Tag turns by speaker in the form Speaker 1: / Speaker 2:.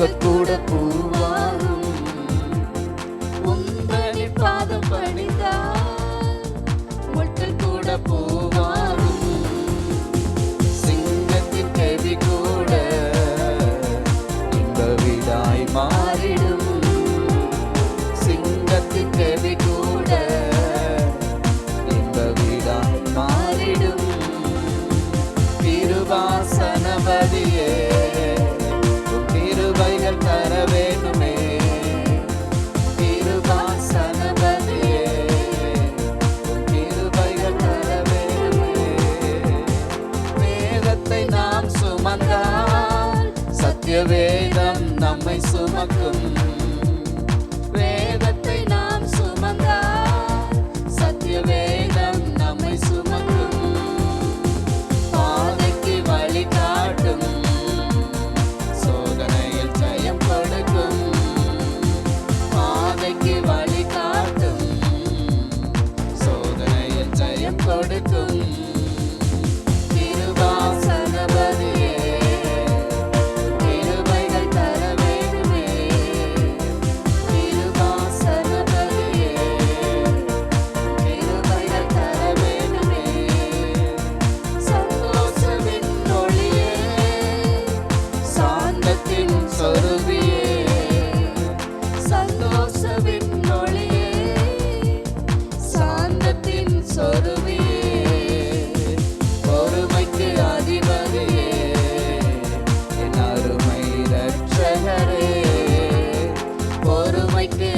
Speaker 1: முட்கள் கூட பூவாகும். உந்தனி பாதம் பணிந்தால் முட்கள் கூட பூவாகும். சிங்கத்தின் கவி கூட இந்த விடாய் மாறிடும். சிங்கத்தின் கவி கூட இந்த விடாய் மாறிடும். திருவாசனபதியே நித்திய வேதம் நம்மை சுமக்கும். like this.